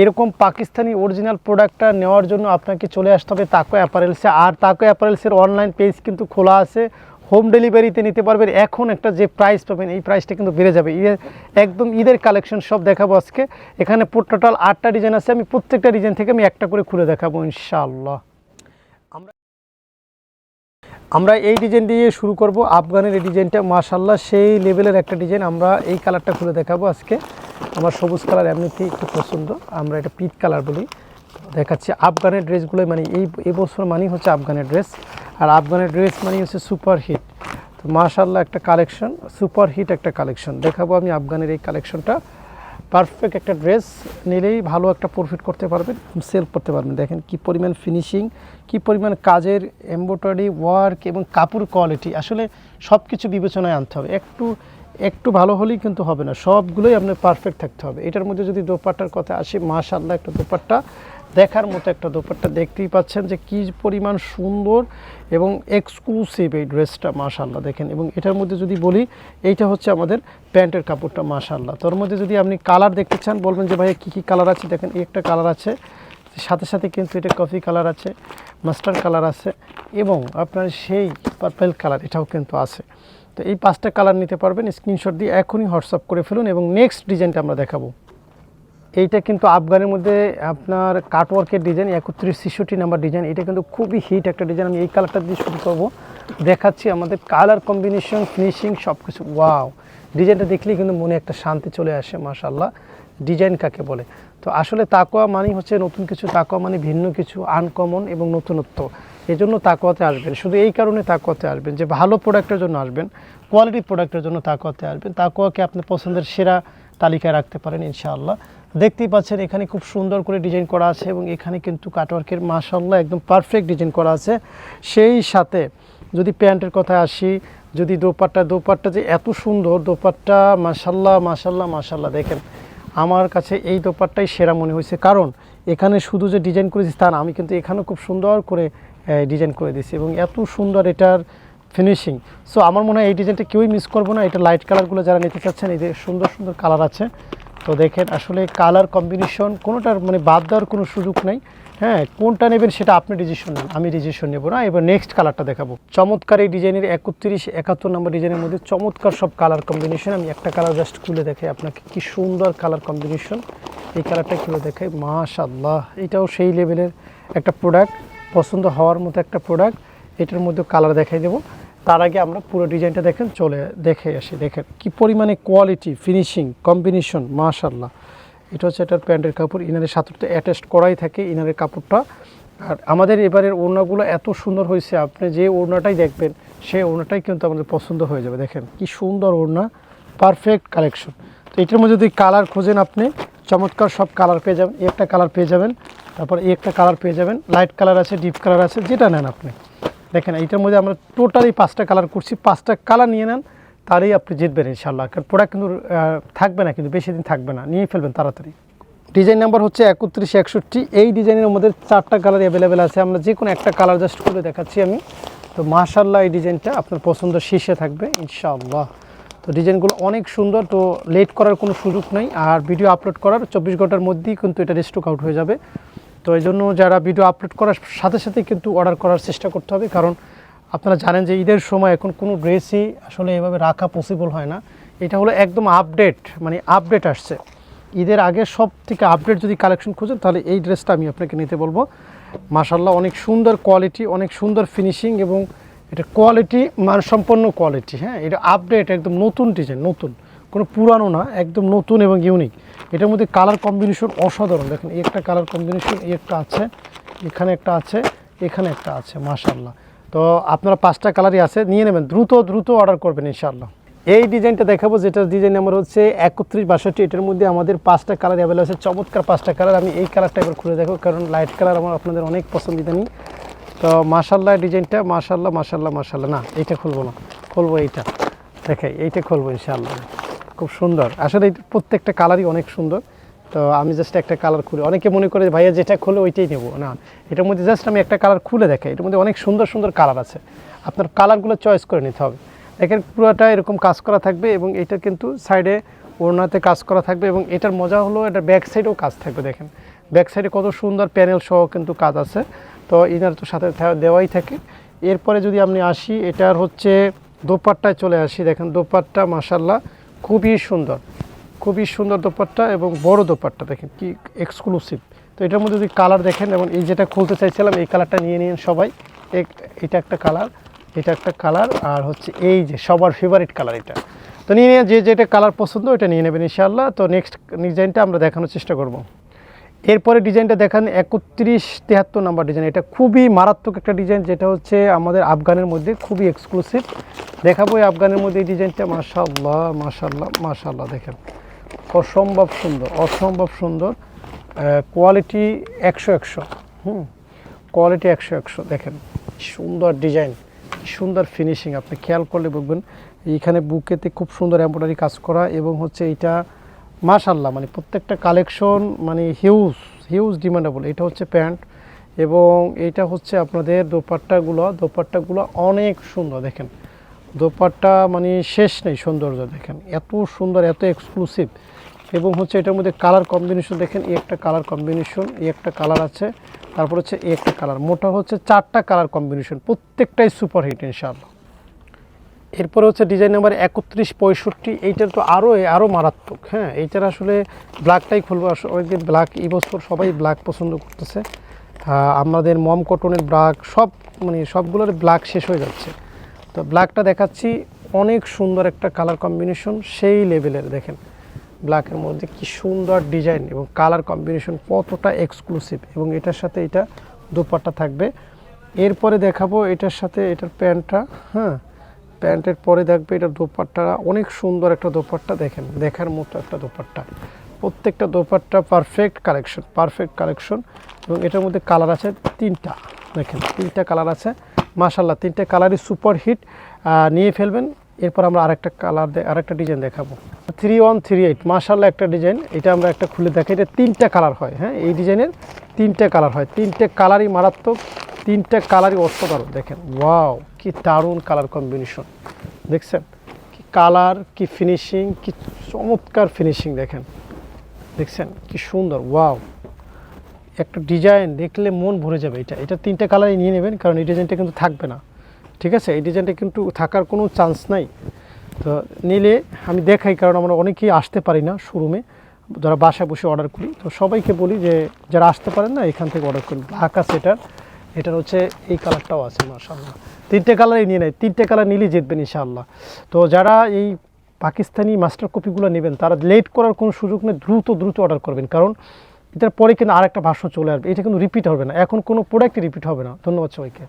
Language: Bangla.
এরকম পাকিস্তানি অরিজিনাল প্রোডাক্টটা নেওয়ার জন্য আপনাকে চলে আসতে হবে তাকো অ্যাপারেলসে আর তাকো অ্যাপারেলসের অনলাইন পেজ কিন্তু খোলা আছে। হোম ডেলিভারিতে নিতে পারবেন। এখন একটা যে প্রাইস পাবেন, এই প্রাইসটা কিন্তু বেড়ে যাবে। ঈদের একদম ঈদের কালেকশন সব দেখাবো আজকে। এখানে টোটাল আটটা ডিজাইন আছে। আমি প্রত্যেকটা ডিজাইন থেকে আমি একটা করে খুলে দেখাবো, ইনশাআল্লাহ। আমরা এই ডিজাইন দিয়ে শুরু করব। আফগানের এই ডিজাইনটা মাশাল্লাহ সেই লেভেলের একটা ডিজাইন আমরা এই কালারটা খুলে দেখাবো আজকে। আমার সবুজ কালার এমনিতেই খুব পছন্দ। আমরা এটা পিট কালার বলি। দেখাচ্ছি আফগানের ড্রেসগুলো মানে এই এবছর মানেই হচ্ছে আফগানের ড্রেস। আর আফগানের ড্রেস মানেই হচ্ছে সুপার হিট তো মাশাল্লাহ একটা কালেকশন সুপার হিট একটা কালেকশন দেখাবো আমি আফগানের এই কালেকশনটা পারফেক্ট একটা ড্রেস নিলেই ভালো একটা প্রফিট করতে পারবেন সেল করতে পারবেন। দেখেন কি পরিমাণ ফিনিশিং কি পরিমাণ কাজের এমব্রয়ডারি ওয়ার্ক এবং কাপড় কোয়ালিটি আসলে সব কিছু বিবেচনায় আনতে হবে। একটু একটু ভালো হলেই কিন্তু হবে না। সবগুলোই আপনার পারফেক্ট থাকতে হবে। এটার মধ্যে যদি দোপাট্টার কথা আসে মাশাল্লাহ একটা দোপাট্টা। দেখার মতো একটা দোপাট্টা দেখতেই পাচ্ছেন যে কী পরিমাণ সুন্দর এবং এক্সক্লুসিভ এই ড্রেসটা মাশাল্লাহ দেখেন। এবং এটার মধ্যে যদি বলি, এইটা হচ্ছে আমাদের প্যান্টের কাপড়টা মাশাল্লাহ তোর মধ্যে যদি আপনি কালার দেখতে চান, বলবেন যে ভাইয়া কী কী কালার আছে? দেখেন একটা কালার আছে, সাথে সাথে কিন্তু এটা কফি কালার আছে মাস্টার্ড কালার আছে, এবং আপনার সেই পার্পেল কালার এটাও কিন্তু আছে। তো এই পাঁচটা কালার নিতে পারবেন স্ক্রিনশট দিয়ে এখনই হোয়াটসঅ্যাপ করে ফেলুন এবং নেক্সট ডিজাইনটা আমরা দেখাবো। এইটা কিন্তু আফগানের মধ্যে আপনার কাটওয়ার্কের ডিজাইন একত্রিশ ছেষট্টি নাম্বার ডিজাইন এটা কিন্তু খুবই হিট একটা ডিজাইন আমি এই কালারটা দিয়ে শুরু করব। দেখাচ্ছি আমাদের কালার কম্বিনেশন ফিনিশিং সব কিছু ওয়াও ডিজাইনটা দেখলেই কিন্তু মনে একটা শান্তি চলে আসে মাশাল্লাহ ডিজাইন কাকে বলে? তো আসলে তাকোয়া মানে হচ্ছে নতুন কিছু। তাকোয়া মানে ভিন্ন কিছু আনকমন এবং নতুনত্ব। এই জন্য তাকোয়াতে আসবেন। শুধু এই কারণে তাকোয়াতে আসবেন যে ভালো প্রোডাক্টের জন্য আসবেন কোয়ালিটি প্রোডাক্টের জন্য তাকোয়াতে আসবেন। তাকোয়াকে আপনি পছন্দের সেরা তালিকায় রাখতে পারেন, ইনশাআল্লাহ। দেখতেই পাচ্ছেন, এখানে খুব সুন্দর করে ডিজাইন করা আছে এবং এখানে কিন্তু কাটওয়ার্কের মাশাল্লাহ একদম পারফেক্ট ডিজাইন করা আছে। সেই সাথে যদি প্যান্টের কথা আসি, যদি দোপাট্টা দোপাট্টা যে এত সুন্দর দোপাট্টা মাশাল্লাহ মাশাল্লাহ মাশাল্লাহ দেখেন, আমার কাছে এই দোপাট্টাই সেরা মনে হয়েছে। কারণ এখানে শুধু যে ডিজাইন করেছি তা না, আমি কিন্তু এখানেও খুব সুন্দর করে ডিজাইন করে দিয়েছি এবং এত সুন্দর এটার ফিনিশিং সো আমার মনে হয় এই ডিজাইনটা কেউই মিস করব না। এটা লাইট কালারগুলো যারা নিতে চাচ্ছেন যে সুন্দর সুন্দর কালার আছে তো দেখেন, আসলে কালার কম্বিনেশন কোনোটার মানে বাদ দেওয়ার কোনো সুযোগ নেই। হ্যাঁ কোনটা নেবেন সেটা আপনি ডিসিশন নেন, আমি ডিসিশন নেব না। এবার নেক্সট কালারটা দেখাবো। চমৎকার এই ডিজাইনের একত্রিশ, একাত্তর নম্বর ডিজাইনের মধ্যে চমৎকার সব কালার কম্বিনেশন আমি একটা কালার জাস্ট খুলে দেখাই আপনাকে, কি সুন্দর কালার কম্বিনেশন এই কালারটা খুলে দেখাই মাশাল্লাহ এটাও সেই লেভেলের একটা প্রোডাক্ট পছন্দ হওয়ার মতো একটা প্রোডাক্ট এটার মধ্যে কালার দেখাই দেবো। তার আগে আমরা পুরো ডিজাইনটা দেখেন, চলে দেখে আসি। দেখেন কি পরিমাণে কোয়ালিটি ফিনিশিং কম্বিনেশন মাশাল্লাহ এটা হচ্ছে এটার প্যান্টের কাপড়, ইনারের সাথে তো অ্যাটাচড করাই থাকে ইনারের কাপড়টা। আর আমাদের এবারের ওড়নাগুলো এত সুন্দর হয়েছে, আপনি যে ওড়নাটাই দেখবেন সেই ওড়নাটাই কিন্তু আমাদের পছন্দ হয়ে যাবে। দেখেন কি সুন্দর ওড়না পারফেক্ট কালেকশন তো এটার মধ্যে যদি কালার খোঁজেন আপনি, চমৎকার সব কালার পেয়ে যাবেন, একটা কালার পেয়ে যাবেন, তারপর একটা কালার পেয়ে যাবেন লাইট কালার আছে ডিপ কালার আছে, যেটা নেন আপনি। দেখেন, এইটার মধ্যে আমরা টোটালি পাঁচটা কালার করছি। পাঁচটা কালার নিয়ে নেন তাহলেই আপনি জিতবেন ইনশাল্লাহ কারণ প্রোডাক্ট কিন্তু থাকবে না, কিন্তু বেশি দিন থাকবে না। নিয়ে ফেলবেন তাড়াতাড়ি। ডিজাইন নাম্বার হচ্ছে একত্রিশ, একষট্টি। এই ডিজাইনের মধ্যে চারটা কালার অ্যাভেলেবেল আছে। আমরা যে কোনো একটা কালার জাস্ট করে দেখাচ্ছি আমি। তো মাশাল্লাহ এই ডিজাইনটা আপনার পছন্দ শীর্ষে থাকবে, ইনশাআল্লাহ। তো ডিজাইনগুলো অনেক সুন্দর, তো লেট করার কোনো সুযোগ নেই। আর ভিডিও আপলোড করার চব্বিশ ঘণ্টার মধ্যেই কিন্তু এটা রেস্টক আউট হয়ে যাবে। তো এই জন্য যারা ভিডিও আপলোড করার সাথে সাথে কিন্তু অর্ডার করার চেষ্টা করতে হবে। কারণ আপনারা জানেন যে ঈদের সময় এখন কোনো ড্রেসই আসলে এভাবে রাখা পসিবল হয় না। এটা হলো একদম আপডেট মানে আপডেট আসছে। ঈদের আগে সব থেকে আপডেট যদি কালেকশন খুঁজেন, তাহলে এই ড্রেসটা আমি আপনাকে নিতে বলব। মাশাল্লাহ অনেক সুন্দর কোয়ালিটি অনেক সুন্দর ফিনিশিং এবং এটা কোয়ালিটি মানসম্পন্ন কোয়ালিটি হ্যাঁ? এটা আপডেট একদম নতুন ডিজাইন নতুন। কোনো পুরানো না, একদম নতুন এবং ইউনিক এটার মধ্যে কালার কম্বিনেশন অসাধারণ। দেখেন একটা কালার কম্বিনেশন একটা আছে, এখানে একটা আছে, এখানে একটা আছে মাশাল্লাহ তো আপনারা পাঁচটা কালারই আছে, নিয়ে নেবেন, দ্রুত দ্রুত অর্ডার করবেন, ইনশাআল্লাহ। এই ডিজাইনটা দেখাবো, যেটার ডিজাইন নাম্বার হচ্ছে একত্রিশ বাষট্টি। এটার মধ্যে আমাদের পাঁচটা কালার অ্যাভেলেবল আছে, চমৎকার পাঁচটা কালার আমি এই কালারটা এবার খুলে দেখো, কারণ লাইট কালার আমার আপনাদের অনেক পছন্দিতা নেই তো মাশাল্লাহ ডিজাইনটা মাশাল্লাহ মাশাল্লাহ মাশাল্লাহ না, এইটা খুলবো না, খুলবো এইটা। দেখাই, এইটা খুলবো, ইনশাআল্লাহ। খুব সুন্দর। আসলে প্রত্যেকটা কালারই অনেক সুন্দর। তো আমি জাস্ট একটা কালার খুলে, অনেকে মনে করে ভাইয়া যেটা খুলে ওইটাই নেব। না, এটার মধ্যে জাস্ট আমি একটা কালার খুলে দেখাই। এটার মধ্যে অনেক সুন্দর সুন্দর কালার আছে। আপনার কালারগুলো চয়েস করে নিতে হবে। দেখেন, পুরোটা এরকম কাজ করা থাকবে এবং এটা কিন্তু সাইডে ওড়নাতে কাজ করা থাকবে এবং এটার মজা হলো এটা ব্যাক সাইডেও কাজ থাকবে, দেখেন। ব্যাক সাইডে কত সুন্দর প্যানেল সহ কিন্তু কাজ আছে। তো ইনার তো সাথে দেওয়াই থাকে। এরপরে যদি আপনি আসি, এটার হচ্ছে দোপাট্টায় চলে আসি। দেখেন, দোপাট্টা মাসাল্লাহ খুবই সুন্দর খুবই সুন্দর দোপাট্টা এবং বড় দোপাট্টা দেখেন কি এক্সক্লুসিভ তো এটার মধ্যে যদি কালার দেখেন এবং এই যেটা খুলতে চাইছিলাম, এই কালারটা নিয়ে নিন সবাই। এটা একটা কালার এটা একটা কালার আর হচ্ছে এই যে সবার ফেভারিট কালার এটা। তো নিয়ে নিয়ে যে যেটা কালার পছন্দ ওটা নিয়ে নেবেন ইনশাআল্লাহ। তো নেক্সট ডিজাইনটা আমরা দেখানোর চেষ্টা করব। এরপরে ডিজাইনটা দেখান, একত্রিশ তেহাত্তর নাম্বার ডিজাইন। এটা খুবই মারাত্মক একটা ডিজাইন, যেটা হচ্ছে আমাদের আফগানের মধ্যে খুবই এক্সক্লুসিভ দেখাবো এই আফগানের মধ্যে এই ডিজাইনটা। মাশাল্লাহ মাশাল্লাহ মাশাল্লাহ দেখেন। অসম্ভব সুন্দর অসম্ভব সুন্দর। কোয়ালিটি একশো একশো, হুম? কোয়ালিটি একশো একশো, দেখেন। সুন্দর ডিজাইন সুন্দর ফিনিশিং আপনি খেয়াল করলে বলবেন এইখানে বুকেতে খুব সুন্দর এমব্রয়ডারি কাজ করা এবং হচ্ছে এইটা মাশাল্লাহ মানে প্রত্যেকটা কালেকশন মানে হিউজ হিউজ ডিমান্ডেবল এটা হচ্ছে প্যান্ট এবং এইটা হচ্ছে আপনাদের দোপাট্টাগুলো। দোপাট্টাগুলো অনেক সুন্দর, দেখেন। দোপাট্টা মানে শেষ নেই সৌন্দর্য, দেখেন। এত সুন্দর, এত এক্সক্লুসিভ এবং হচ্ছে এটার মধ্যে কালার কম্বিনেশন দেখেন, এই একটা কালার কম্বিনেশন এই একটা কালার আছে। তারপর হচ্ছে এই একটা কালার মোটা হচ্ছে চারটা কালার কম্বিনেশন প্রত্যেকটাই সুপার হিট ইনশাআল্লাহ। এরপরে হচ্ছে ডিজাইন নাম্বার একত্রিশ পঁয়ষট্টি, এইটার তো আরও আরও মারাত্মক হ্যাঁ? এইটার আসলে ব্ল্যাকটাই খুলবো। অনেকদিন ব্ল্যাক এই বছর সবাই ব্ল্যাক পছন্দ করতেছে। আমাদের মম কটনের ব্ল্যাক সব মানে সবগুলোর ব্ল্যাক শেষ হয়ে যাচ্ছে। তো ব্ল্যাকটা দেখাচ্ছি, অনেক সুন্দর একটা কালার কম্বিনেশন সেই লেভেলের দেখেন। ব্ল্যাকের মধ্যে কি সুন্দর ডিজাইন এবং কালার কম্বিনেশন কতটা এক্সক্লুসিভ এবং এটার সাথে এটা দোপাট্টা থাকবে। এরপরে দেখাবো এটার সাথে এটার প্যান্টটা হ্যাঁ? প্যান্টের পরে দেখবে এটা দোপাট্টা। অনেক সুন্দর একটা দোপাট্টা দেখেন, দেখার মতো একটা দোপাট্টা। প্রত্যেকটা dupatta perfect collection perfect collection এবং এটার মধ্যে কালার আছে তিনটা, দেখেন তিনটা কালার আছে। মাশাল্লাহ তিনটা কালারই সুপার হিট নিয়ে ফেলবেন, এরপর আমরা আরেকটা কালার আরেকটা ডিজাইন দেখাবো। থ্রি ওয়ান থ্রি এইট মাশাল্লাহ একটা ডিজাইন এটা আমরা একটা খুলে দেখাই এটা তিনটা কালার হয় হ্যাঁ? এই ডিজাইনের তিনটা কালার হয়। তিনটে কালারই মারাত্মক। তিনটা কালারই অসাধারণ, দেখেন। ওয়াও, কি দারুণ কালার কম্বিনেশন। দেখছেন? কি কালার, কি ফিনিশিং, কি চমৎকার ফিনিশিং, দেখেন। দেখছেন? কি সুন্দর, ওয়াও। একটা ডিজাইন দেখলে মন ভরে যাবে এটা। এটা তিনটা কালারই নিয়ে নেবেন, কারণ এই ডিজাইনটা কিন্তু থাকবে না। ঠিক আছে? এই ডিজাইনটা কিন্তু থাকার কোনো চান্স নাই। তো নিলে আমি দেখাই, কারণ আমরা অনেকেই আসতে পারি না শোরুমে। যারা বাসায় বসে অর্ডার করি, তো সবাইকে বলি যে, যারা আসতে পারেন না, এখান থেকে অর্ডার ব্ল্যাক আছে এটার এটার হচ্ছে এই কালারটাও আছে মাশাল্লাহ তিনটে কালারই নিয়ে নেয়, তিনটে কালার নিলেই জিতবেন ইনশাআল্লাহ। তো যারা এই পাকিস্তানি মাস্টার কপিগুলো নেবেন, তারা লেট করার কোনো সুযোগ নেই, দ্রুত দ্রুত অর্ডার করবেন। কারণ এটার পরে কিন্তু আরেকটা ভাষ্য চলে আসবে, এটা কিন্তু রিপিট হবে না। এখন কোনো প্রোডাক্টই রিপিট হবে না। ধন্যবাদ সবাইকে।